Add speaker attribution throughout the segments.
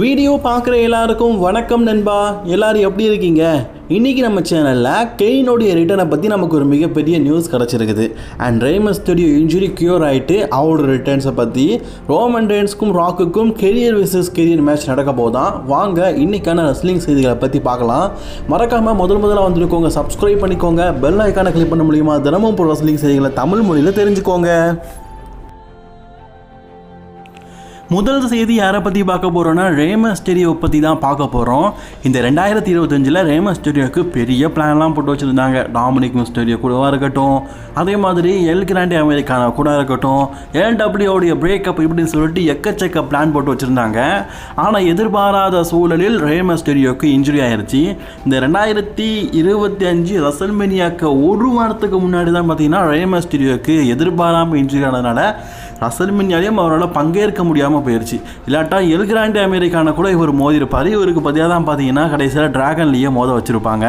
Speaker 1: Video பார்க்குற எல்லாருக்கும் வணக்கம் நண்பா. எல்லாரும் எப்படி இருக்கீங்க? இன்றைக்கி நம்ம சேனலில் கெயினோடைய ரிட்டர்னை பற்றி நமக்கு ஒரு மிகப்பெரிய நியூஸ் கிடச்சிருக்குது. And Rey Mysterio injury cure ஆகிட்டு அவரோட ரிட்டர்ன்ஸை பற்றி ரோமன் ரெயின்ஸ்க்கும் ராக்குக்கும் கெரியர் விசஸ் கெரியர் மேட்ச் நடக்க போதான் வாங்க இன்றைக்கான ரெஸ்லிங் செய்திகளை பற்றி பார்க்கலாம். மறக்காமல் முதல் முதலாக வந்துருக்கோங்க. சப்ஸ்கிரைப் பண்ணிக்கோங்க. பெல் ஐக்கானை கிளிக் பண்ண முடியுமா தினமும் இப்போ ரெஸ்லிங் செய்திகளை தமிழ் மொழியில் தெரிஞ்சுக்கோங்க. முதல் செய்தி யாரை பற்றி பார்க்க போகிறோன்னா ரேம ஸ்டெடியோ பற்றி தான் பார்க்க போகிறோம் இந்த ரெண்டாயிரத்தி இருபத்தஞ்சில் ரேமஸ் ஸ்டெடியோக்கு பெரிய பிளான்லாம் போட்டு வச்சுருந்தாங்க. டாமினிக் ஸ்டெடியோ கூடவாக இருக்கட்டும். அதே மாதிரி எல் கிராண்டி அமெரிக்கானா கூட இருக்கட்டும். எல்டபிள்யூடைய பிரேக்கப் இப்படின்னு சொல்லிட்டு எக்கச்சக்க பிளான் போட்டு வச்சுருந்தாங்க. ஆனால் எதிர்பாராத சூழலில் ரேமஸ் ஸ்டெடியோக்கு இன்ஜுரி ஆயிடுச்சு இந்த ரெண்டாயிரத்தி இருபத்தி அஞ்சு ரசல்மெனியாக்க ஒரு வாரத்துக்கு முன்னாடி தான் பார்த்தீங்கன்னா ரேமஸ் ஸ்டெடியோக்கு எதிர்பாராமல் இன்ஜுரி ஆனதுனால ரசல்மின்யாலையும் அவரால் பங்கேற்க முடியாமல் போயிடுச்சு இல்லாட்டா எல் கிராண்ட் அமெரிக்கான கூட இவர் மோதிருப்பார் இவருக்கு பதிலாக தான் பார்த்தீங்கன்னா கடைசியில் டிராகன்லேயே மோத வச்சுருப்பாங்க.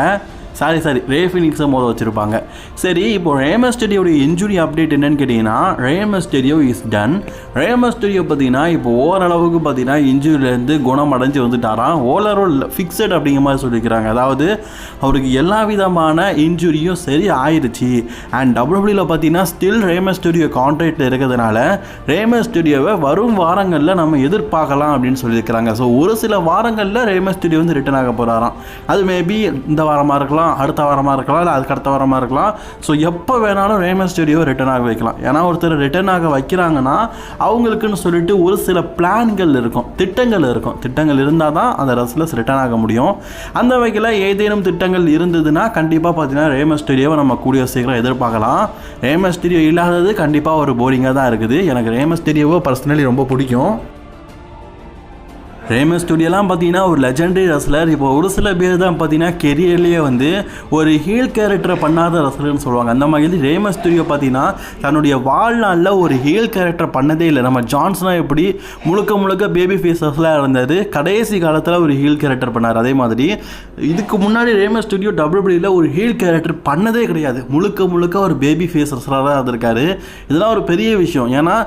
Speaker 1: சாரி சாரி ரே ஃபினிக்ஸை மோத வச்சுருப்பாங்க. சரி இப்போ ரேமஸ் ஸ்டெடியோடைய இன்ஜுரி அப்டேட் என்னன்னு கேட்டிங்கன்னா ரேமஸ் ஸ்டெடியோ இஸ் டன் ரேமஸ் ஸ்டெடியோ பார்த்தீங்கன்னா இப்போ ஓரளவுக்கு பார்த்தீங்கன்னா இன்ஜுரியிலேருந்து குணம் அடைஞ்சு வந்துட்டாராம். ஓலரோல் ஃபிக்ஸட் அப்படிங்கிற மாதிரி சொல்லியிருக்கிறாங்க. அதாவது அவருக்கு எல்லா விதமான இன்ஜுரியும் சரி ஆயிடுச்சு அண்ட் டபிள்யூபிள்யூவில் பார்த்தீங்கன்னா ஸ்டில் ரேமஸ் ஸ்டுடியோ கான்ட்ராக்டில் இருக்கிறதுனால ரேமஸ் ஸ்டுடியோவை வரும் வாரங்களில் நம்ம எதிர்பார்க்கலாம் அப்படின்னு சொல்லியிருக்கிறாங்க. ஸோ ஒரு சில வாரங்களில் ரேமஸ் ஸ்டுடியோ வந்து ரிட்டர்ன் ஆக போகிறாராம் அது மேபி இந்த வாரமாக இருக்கலாம் அடுத்த வாரமாக இருக்கலாம் இல்லை அதுக்கு அடுத்த வாரமாக இருக்கலாம். ஸோ எப்போ வேணாலும் ரேமஸ் ஸ்டுடியோ ரிட்டர்ன் ஆக வைக்கலாம். ஏன்னா ஒருத்தர் ரிட்டர்ன் ஆக வைக்கிறாங்கன்னா அவங்களுக்குன்னு சொல்லிட்டு ஒரு சில பிளான்கள் இருக்கும் திட்டங்கள் இருக்கும். திட்டங்கள் இருந்தால் தான் அந்த ரெஸ்லஸ் ரிட்டர்ன் ஆக முடியும். அந்த வகையில் ஏதேனும் திட்டங்கள் இருந்ததுன்னா கண்டிப்பாக பார்த்தீங்கன்னா ரேமஸ் ஸ்டுடியோவை நம்ம கூடிய சீக்கிரம் எதிர்பார்க்கலாம். ரேமஸ் ஸ்டுடியோ இல்லாதது கண்டிப்பாக ஒரு போரிங்காக தான் இருக்குது. எனக்கு ரேமஸ் ஸ்டுடியோவை பர்சனலி ரொம்ப பிடிக்கும். ரேமஸ் ஸ்டுடியோலாம் பார்த்தீங்கன்னா ஒரு லெஜண்டரி ரஸ்லர் இப்போ ஒரு சில பேர் தான் பார்த்தீங்கன்னா கெரியர்லேயே வந்து ஒரு ஹீல் கேரக்டரை பண்ணாத ரசலர்னு சொல்லுவாங்க. அந்த மாதிரி ரேமஸ் ஸ்டுடியோ பார்த்தீங்கன்னா தன்னுடைய வாழ்நாளில் ஒரு ஹீல் கேரக்டர் பண்ணதே இல்லை. நம்ம ஜான்ஸ்னா எப்படி முழுக்க முழுக்க பேபி ஃபேஸஸ்லாம் இருந்தது கடைசி காலத்தில் ஒரு ஹீல் கேரக்டர் பண்ணார். அதே மாதிரி இதுக்கு முன்னாடி ரேமஸ் ஸ்டுடியோ டபிள்யூபிள்யூவில் ஒரு ஹீல் கேரக்டர் பண்ணதே கிடையாது. முழுக்க முழுக்க ஒரு பேபி ஃபேஸ் ரசலாக தான் இருந்திருக்காரு. இதெல்லாம் ஒரு பெரிய விஷயம். ஏன்னா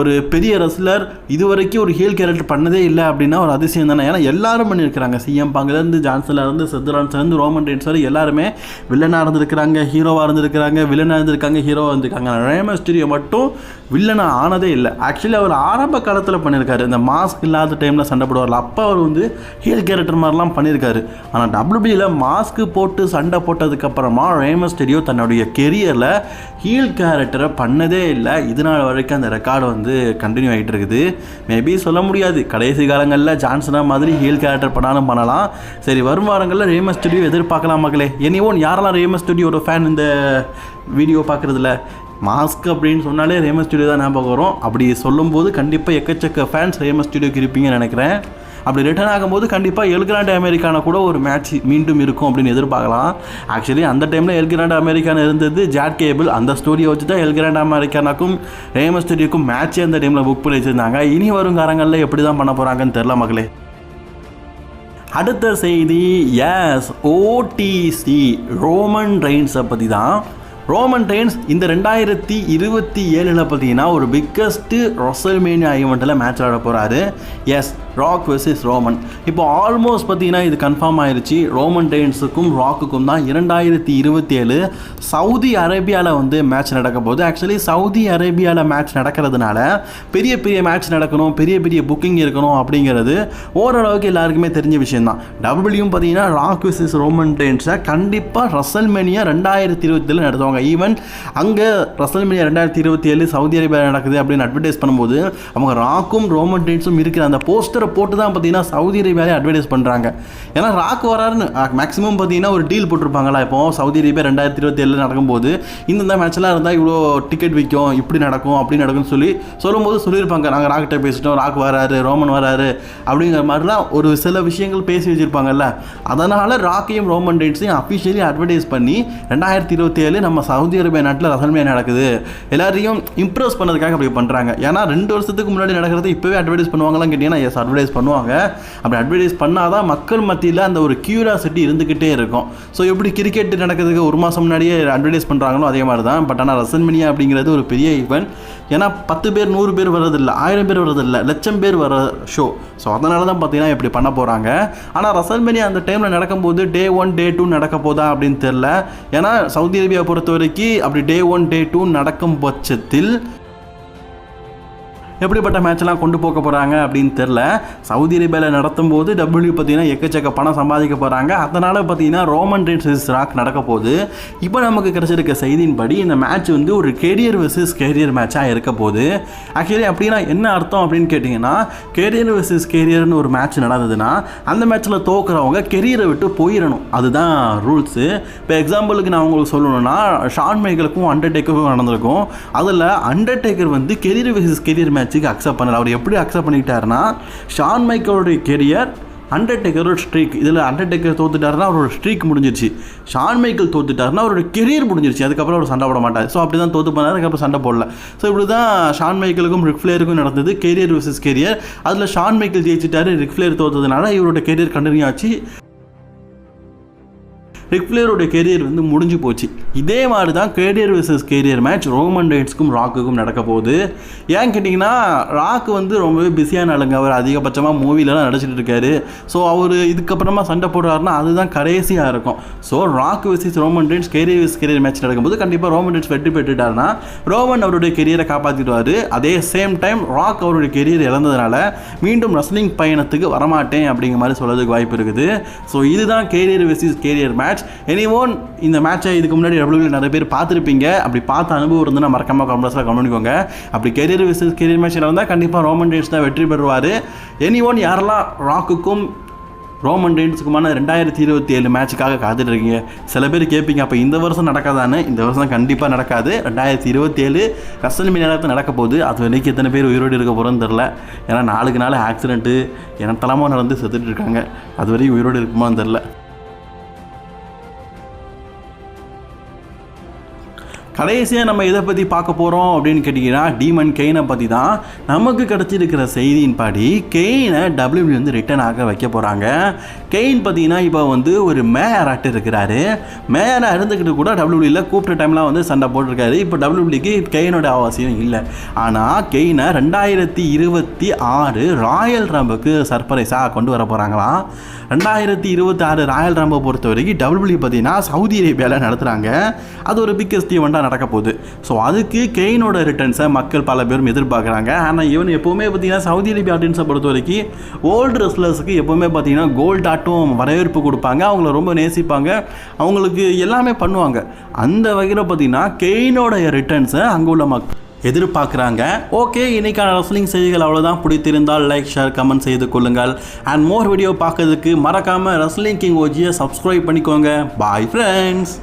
Speaker 1: ஒரு பெரிய ரஸ்லர் இது வரைக்கும் ஒரு ஹீல் கேரக்டர் பண்ணதே இல்லை அப்படின்னா ஒரு அதிசயம் தானே? ஏன்னா எல்லாரும் பண்ணியிருக்கிறாங்க. சிஎம் பாங்கிலேருந்து ஜான்சன்லேருந்து சித்தரான்ஸ்லேருந்து ரோமன் ரெயின்ஸ் வரை எல்லாருமே வில்லனாக இருந்திருக்கிறாங்க ஹீரோவாக இருந்திருக்கிறாங்க வில்லனாக இருந்திருக்காங்க ஹீரோவாக இருந்திருக்காங்க. ரேமஸ் மட்டும் வில்லனாக ஆனதே இல்லை. ஆக்சுவலி அவர் ஆரம்ப காலத்தில் பண்ணியிருக்காரு. இந்த மாஸ்க் இல்லாத டைமில் சண்டை போடுவார்ல அப்போ அவர் வந்து ஹீல் கேரக்டர் மாதிரிலாம் பண்ணியிருக்காரு. ஆனால் டபிள்யூபியில் மாஸ்க் போட்டு சண்டை போட்டதுக்கப்புறமா ரேமஸ்டீரியோ தன்னுடைய கெரியரில் ஹீல் கேரக்டரை பண்ணதே இல்லை. இது நாள் வரைக்கும் அந்த ரெக்கார்டு வந்து கண்டினியூ ஆகிட்டு இருக்குது. மேபி சொல்ல முடியாது. கடைசி காலங்களில் ஜான்சனா மாதிரி ஹீல் கேரக்டர் பண்ணாலும் பண்ணலாம். சரி வரும் வாரங்களில் ரேமஸ் ஸ்டுடியோ எதிர்பார்க்கலாம் மக்களே. எனி யாரெல்லாம் ரேமஸ் ஸ்டுடியோட ஃபேன் இந்த வீடியோ பார்க்குறதுல மாஸ்க் அப்படின்னு சொன்னாலே ரேமஸ் ஸ்டுடியோ தான் ஞாபகம் வரும். அப்படி சொல்லும்போது கண்டிப்பாக எக்கச்சக்க ஃபேன்ஸ் ரேமஸ் ஸ்டுடியோக்கு இருப்பீங்கன்னு நினைக்கிறேன். அப்படி ரிட்டர்ன் ஆகும்போது கண்டிப்பாக எல்கிராண்ட் அமெரிக்கான கூட ஒரு மேட்ச் மீண்டும் இருக்கும் அப்படின்னு எதிர்பார்க்கலாம். ஆக்சுவலி அந்த டைமில் எல்கிராண்ட் அமெரிக்கான இருந்தது. ஜாட் கேபிள் அந்த ஸ்டூடியோ வச்சு தான் எல்கிராண்ட் அமெரிக்கானாக்கும் ரேமஸ் மேட்ச்சே அந்த டைமில் புக் பண்ணி வச்சுருந்தாங்க இனி வரும் காலங்களில் எப்படி தான் பண்ண போகிறாங்கன்னு தெரில மகளே அடுத்த செய்தி எஸ் ஓடிசி ரோமன் ரெயின்ஸை பற்றி தான் ரோமன் ரெயின்ஸ் இந்த ரெண்டாயிரத்தி இருபத்தி ஏழில் பார்த்தீங்கன்னா ஒரு பிக்கஸ்ட்டு ரொசல்மேனியா ஈவெண்ட்டில் மேட்ச் ஆட போகிறாரு எஸ் ராக் வெர்சஸ் ரோமன் இப்போ ஆல்மோஸ்ட் பார்த்தீங்கன்னா இது கன்ஃபார்ம் ஆயிடுச்சு ரோமன் ரெயின்ஸுக்கும் ராக்குக்கும் தான் இரண்டாயிரத்தி இருபத்தி ஏழு சவுதி அரேபியாவில் வந்து மேட்ச் நடக்க போகுது. ஆக்சுவலி சவுதி அரேபியாவில் மேட்ச் நடக்கிறதுனால பெரிய பெரிய மேட்ச் நடக்கணும் பெரிய பெரிய புக்கிங் இருக்கணும் அப்படிங்கிறது ஓரளவுக்கு எல்லாருக்குமே தெரிஞ்ச விஷயம்தான். டபிள்யூ பார்த்தீங்கன்னா ராக் வெர்சஸ் ரோமன் ரெயின்ஸை கண்டிப்பாக ரசல்மேனியா ரெண்டாயிரத்தி இருபத்தி ஏழு நடத்துவாங்க. ஈவன் அங்கே ரசல்மேனியா ரெண்டாயிரத்தி இருபத்தி ஏழு சவுதி அரேபியா நடக்குது அப்படின்னு அட்வர்டைஸ் பண்ணும்போது அவங்க ராக்கும் ரோமன் டேட்ஸும் இருக்கிற அந்த போஸ்டரை போட்டு தான் பார்த்தீங்கன்னா சவுதி அரேபியாலே அட்வர்டைஸ் பண்ணுறாங்க ஏன்னா ராக் வராருன்னு மேக்ஸிமம் பார்த்தீங்கன்னா ஒரு டீல் போட்டிருப்பாங்களா இப்போ? சவுதி அரேபியா ரெண்டாயிரத்தி இருபத்தி ஏழில் நடக்கும்போது இந்த மேட்ச்லாம் இருந்தால் இவ்வளோ டிக்கெட் விற்கும் இப்படி நடக்கும் அப்படி நடக்கும்னு சொல்லி சொல்லும்போது சொல்லியிருப்பாங்க. நாங்கள் ராக்கிட்ட பேசிட்டோம் ராக் வராரு ரோமன் வராரு அப்படிங்கிற மாதிரிலாம் ஒரு சில விஷயங்கள் பேசி வச்சுருப்பாங்கல்ல. அதனால் ராக்கையும் ரோமன் டேட்ஸையும் அஃபிஷியலி அட்வர்டைஸ் பண்ணி ரெண்டாயிரத்தி இருபத்தி ஏழு நம்ம சவுதி அரேபியா நாட்டில் ரசல்மே நடக்குது. எல்லாரையும் இம்ப்ரெஸ் பண்ணதுக்காக அப்படி பண்ணுறாங்க ஏன்னா ரெண்டு வருஷத்துக்கு முன்னாடி நடக்கிறது இப்போவே அட்வர்டைஸ் பண்ணுவாங்களான்னு கேட்டிங்கன்னா எஸ் அட்வர்டைஸ் பண்ணுவாங்க. அப்படி அட்வர்டைஸ் பண்ணாதான் மக்கள் மத்தியில் அந்த ஒரு கியூரியாசிட்டி இருந்துக்கிட்டே இருக்கும். ஸோ எப்படி கிரிக்கெட் நடக்கிறதுக்கு ஒரு மாதம் முன்னாடியே அட்வர்டைஸ் பண்ணுறாங்களோ அதே மாதிரி தான் பட் ஆனால் ரசல்மினியா அப்படிங்கிறது ஒரு பெரிய ஈவெண்ட் ஏன்னா பத்து பேர் நூறு பேர் வர்றதில்லை. ஆயிரம் பேர் வர்றதில்லை. லட்சம் பேர் வர ஷோ ஸோ அதனால தான் பார்த்தீங்கன்னா இப்படி பண்ண போகிறாங்க ஆனால் ரசல்மேனியா அந்த டைமில் நடக்கும்போது டே ஒன் டே டூ நடக்க போதா அப்படின்னு தெரில ஏன்னா சவுதி அரேபியா பொறுத்த வரைக்கும் அப்படி டே ஒன் டே டூ நடக்கும் பட்சத்தில் எப்படிப்பட்ட மேட்ச்லாம் கொண்டு போக போகிறாங்க அப்படின்னு தெரில சவுதி அரேபியாவில் நடத்தும் போது டபிள்யூ பார்த்தீங்கன்னா எக்கச்சக்க பணம் சம்பாதிக்க போகிறாங்க அதனால் பார்த்தீங்கன்னா ரோமன் ரெயின்ஸ் ராக் நடக்க போகுது. இப்போ நமக்கு கிடைச்சிருக்க செய்தியின்படி இந்த மேட்ச் வந்து ஒரு கேரியர் வெர்சஸ் கேரியர் மேட்சாக இருக்க போகுது. ஆக்சுவலி அப்படின்னா என்ன அர்த்தம் அப்படின்னு கேட்டிங்கன்னா கேரியர் வெர்சஸ் கேரியர்னு ஒரு மேட்ச் நடந்ததுன்னா அந்த மேட்ச்சில் தோக்குறவங்க கெரியரை விட்டு போயிடணும். அதுதான் ரூல்ஸு இப்போ எக்ஸாம்பிளுக்கு நான் உங்களுக்கு சொல்லணும்னா ஷான் அண்டர்டேக்கருக்கும் நடந்திருக்கும். அதில் அண்டர்டேக்கர் வந்து கெரியர் வெர்சஸ் கெரியர் மேட்ச் மேட்ச்சுக்கு அக்செப்ட் பண்ணார் அவர் எப்படி அக்செப்ட் பண்ணிக்கிட்டாருன்னா ஷான் மைக்கேலோடைய கெரியர் அண்டர்டேக்கரோட ஸ்ட்ரீக் இதில் அண்டர்டேக்கர் தோத்துட்டாருன்னா அவரோட ஸ்ட்ரீக் முடிஞ்சிருச்சு. ஷான் மைக்கேல் தோத்துட்டாருன்னா அவரோட கெரியர் முடிஞ்சிருச்சு. அதுக்கப்புறம் அவர் சண்டை போட மாட்டார். ஸோ அப்படி தான் தோத்து பண்ணார் அதுக்கப்புறம் சண்டை போடல. ஸோ இப்படி தான் ஷான் மைக்கேலுக்கும் ரிக்ஃப்ளேருக்கும் நடந்தது. கெரியர் விசஸ் கெரியர் அதில் ஷான் மைக்கேல் ஜெயிச்சிட்டாரு. ரிக்ஃப்ளேர் தோத்ததுனால இவரோட கெரியர் கண்டினியூ ஆச்சு. ரிக்ஃப்ளேரோட கெரியர் வந்து முடிஞ்சு போச்சு. இதே மாதிரி தான் career versus career match Roman ரைட்ஸ்க்கும் ராக்குக்கும் நடக்க போகுது. ஏன் கேட்டிங்கன்னா ராக் வந்து ரொம்பவே பிஸியான ஆளுங்க. அவர் அதிகபட்சமாக மூவிலலாம் நடிச்சிட்டு இருக்காரு. ஸோ அவர் இதுக்கப்புறமா சண்டை போடுறாருன்னா அதுதான் கடைசியாக இருக்கும். So Rock versus Roman Reigns career versus career match நடக்கும்போது கண்டிப்பாக ரோமன் ரைட்ஸ் வெற்றி பெற்றுட்டாருன்னா ரோமன் அவருடைய கெரியரை காப்பாற்றிடுவார் அதே சேம் டைம் ராக் அவருடைய கெரியர் இழந்ததுனால மீண்டும் ரஸ்லிங் பயணத்துக்கு வரமாட்டேன் அப்படிங்கிற மாதிரி சொல்கிறதுக்கு வாய்ப்பு இருக்குது. ஸோ இதுதான் career versus career match any one இந்த மேட்சை இதுக்கு முன்னாடி டபிள்யூவில் நிறைய பேர் பார்த்துருப்பீங்க. அப்படி பார்த்த அனுபவம் இருந்தால் மறக்காம கமெண்ட்ஸில் கவனிக்கோங்க அப்படி கெரியர் விசஸ் கெரியர் மேட்ச் இருந்தால் கண்டிப்பாக ரோமன் ரேட்ஸ் தான் வெற்றி பெறுவார். எனி ஒன் யாரெல்லாம் ராக்குக்கும் ரோமன் ரெயின்ஸுக்குமான ரெண்டாயிரத்தி இருபத்தி ஏழு மேட்சுக்காக காத்துட்டு இருக்கீங்க சில பேர் கேட்பீங்க அப்போ இந்த வருஷம் நடக்காதானே இந்த வருஷம் கண்டிப்பாக நடக்காது. ரெண்டாயிரத்தி இருபத்தி ஏழு ரசல் நேரத்தில் நடக்க போகுது. அது வரைக்கும் எத்தனை பேர் உயிரோடு இருக்க போகிறோன்னு தெரில ஏன்னா நாளுக்கு நாள் ஆக்சிடென்ட்டு எனத்தலமாக நடந்து செத்துட்டு இருக்காங்க. அது வரைக்கும் உயிரோடு இருக்குமான்னு தெரில கடைசியாக நம்ம இதை பற்றி பார்க்க போகிறோம் அப்படின்னு கேட்டிங்கன்னா டீமன் கெயினை பற்றி தான் நமக்கு கிடச்சிருக்கிற செய்தியின் படி கெயினை டபிள்யூபி வந்து ரிட்டர்ன் ஆக வைக்க போகிறாங்க கெயின் பார்த்தீங்கன்னா இப்போ வந்து ஒரு மேயராட்டு இருக்கிறாரு. மேயராக இருந்துக்கிட்டு கூட டபிள்யூபியில் கூப்பிட்ட டைம்லாம் வந்து சண்டை போட்டிருக்காரு. இப்போ டபிள்யூபிக்கு கெயினோட அவசியம் இல்லை. ஆனால் கெயினை ரெண்டாயிரத்தி இருபத்தி ஆறு ராயல் ரம்புக்கு சர்ப்ரைஸாக கொண்டு வர போகிறாங்களாம் ரெண்டாயிரத்தி இருபத்தி ஆறு ராயல் ரம்பை பொறுத்த வரைக்கும் டபிள்யூபி பார்த்தீங்கன்னா சவுதி அரேபியாவில் நடத்துகிறாங்க அது ஒரு பிக்கஸ்ட் ஈவெண்ட்டாக நடக்க போகுது. ஸோ அதுக்கு கெயினோட ரிட்டர்ன்ஸை மக்கள் பல பேரும் எதிர்பார்க்குறாங்க. ஆனால் இவன் எப்போவுமே பார்த்தீங்கன்னா சவுதி அரேபியா ஆடியன்ஸை பொறுத்த வரைக்கும் ஓல்டு ரெஸ்லர்ஸுக்கு எப்போவுமே பார்த்தீங்கன்னா கோல்ட் ஆட்டும் வரவேற்பு கொடுப்பாங்க. அவங்கள ரொம்ப நேசிப்பாங்க. அவங்களுக்கு எல்லாமே பண்ணுவாங்க. அந்த வகையில் பார்த்தீங்கன்னா கெயினோட ரிட்டர்ன்ஸை அங்கே உள்ள மக்கள் எதிர்பார்க்குறாங்க. ஓகே இன்னைக்கான ரெஸ்லிங் செய்திகள் அவ்வளோதான் பிடித்திருந்தால் லைக் ஷேர் கமெண்ட் செய்து கொள்ளுங்கள். அண்ட் மோர் வீடியோ பார்க்கறதுக்கு மறக்காமல் ரெஸ்லிங் கிங் ஓஜியை சப்ஸ்கிரைப் பண்ணிக்கோங்க. Bye friends